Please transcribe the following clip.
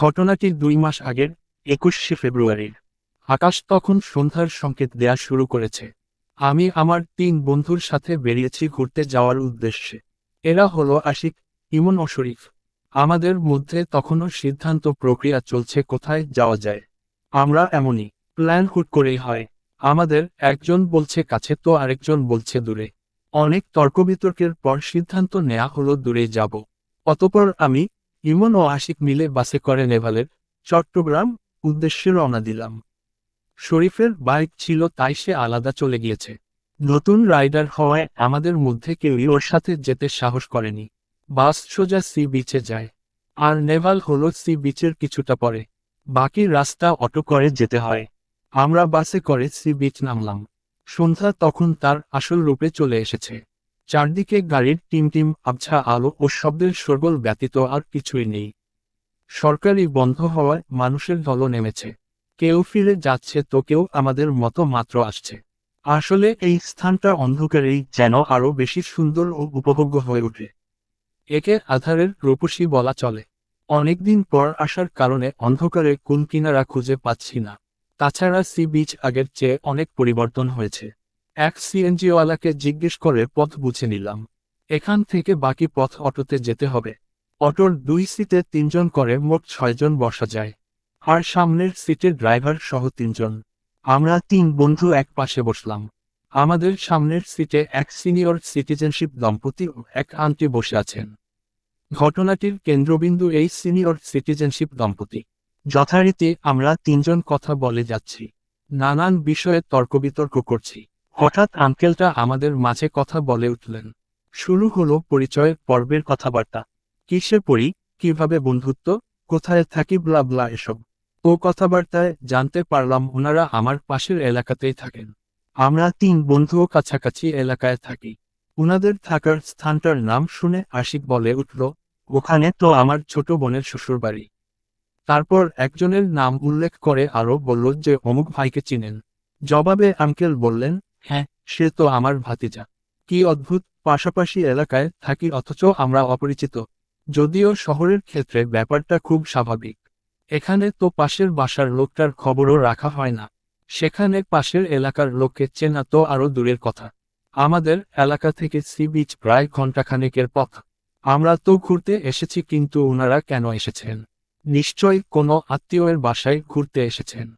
ঘটনাটি দুই মাস আগের একুশে ফেব্রুয়ারির আকাশ তখন সন্ধ্যার সংকেত দেয়া শুরু করেছে। আমি আমার তিন বন্ধুর সাথে বেরিয়েছি ঘুরতে যাওয়ার উদ্দেশ্যে। এরা হলো আশিক, ইমন ও শরীফ। আমাদের মধ্যে তখনও সিদ্ধান্ত প্রক্রিয়া চলছে কোথায় যাওয়া যায়। আমরা এমনই প্ল্যান হুট করেই হয়। আমাদের একজন বলছে কাছে তো আরেকজন বলছে দূরে। অনেক তর্ক বিতর্কের পর সিদ্ধান্ত নেয়া হলো দূরে যাব। অতপর আমি ইমন ও আশিক মিলে বাসে করে নেভালের চট্টগ্রাম উদ্দেশ্যে রওনা দিলাম। শরীফের বাইক ছিল তাই সে আলাদা চলে গিয়েছে। নতুন রাইডার হওয়ায় আমাদের মধ্যে কেউই ওর সাথে যেতে সাহস করেনি। বাস সোজা সি বিচে যায়। আর নেভাল হল সি বিচের কিছুটা পরে। বাকি রাস্তা অটো করে যেতে হয়। আমরা বাসে করে সি বিচ নামলাম। সন্ধ্যা তখন তার আসল রূপে চলে এসেছে। চারদিকে গাড়ির টিম টিম, আবছা আলো ও শব্দের সরগোল ব্যতীত আর কিছুই নেই। সরকারি বন্ধ হওয়ায় মানুষের দল নেমেছে। কেউ ফিরে যাচ্ছে তো কেউ আমাদের মতো মাত্র আসছে। আসলে এই স্থানটা অন্ধকারেই যেন আরও বেশি সুন্দর ও উপভোগ্য হয়ে ওঠে। একে আধারের রূপসী বলা চলে। অনেকদিন পর আসার কারণে অন্ধকারে কোন কিনারা খুঁজে পাচ্ছি না। তাছাড়া সি বিচ আগের চেয়ে অনেক পরিবর্তন হয়েছে। এক সিএনজিওয়ালাকে জিজ্ঞেস করে পথ বুঝে নিলাম। এখান থেকে বাকি পথ অটোতে যেতে হবে। অটোর দুই সিটে তিনজন করে মোট ছয়জন বসা যায়। আর সামনের সিটে ড্রাইভার সহ তিনজন। আমরা তিন বন্ধু এক পাশে বসলাম। আমাদের সামনের সিটে এক সিনিয়র সিটিজেনশিপ দম্পতি ও এক আন্টি বসে আছেন। ঘটনাটির কেন্দ্রবিন্দু এই সিনিয়র সিটিজেনশিপ দম্পতি। যথারীতি আমরা তিনজন কথা বলে যাচ্ছি। নানান বিষয়ে তর্কবিতর্ক করছি। হঠাৎ আঙ্কেলটা আমাদের মাঝে কথা বলে উঠলেন। শুরু হলো পরিচয়ের পর্বের কথাবার্তা। কিসে পড়ি? কীভাবে বন্ধুত্ব? কোথায় থাকি? ব্লা ব্লা এসব। ও কথাবার্তায় জানতে পারলাম ওনারা আমার পাশের এলাকাতেই থাকেন। আমরা তিন বন্ধুও কাছাকাছি এলাকায় থাকি। উনাদের থাকার স্থানটার নাম শুনে আশিক বলে উঠল, ওখানে তো আমার ছোট বোনের শ্বশুরবাড়ি। তারপর একজনের নাম উল্লেখ করে আরও বলল যে অমুক ভাইকে চিনেন। জবাবে আঙ্কেল বললেন হ্যাঁ সে তো আমার ভাতিজা। কি অদ্ভুত, পাশাপাশি এলাকায় থাকি অথচ আমরা অপরিচিত। যদিও শহরের ক্ষেত্রে ব্যাপারটা খুব স্বাভাবিক। এখানে তো পাশের বাসার লোকটার খবরও রাখা হয় না। সেখানে পাশের এলাকার লোককে চেনা তো আরও দূরের কথা। আমাদের এলাকা থেকে সি বিচ প্রায় ঘণ্টাখানেকের পথ। আমরা তো ঘুরতে এসেছি কিন্তু ওনারা কেন এসেছেন? নিশ্চয়ই কোনো আত্মীয়ের বাসায় ঘুরতে এসেছেন।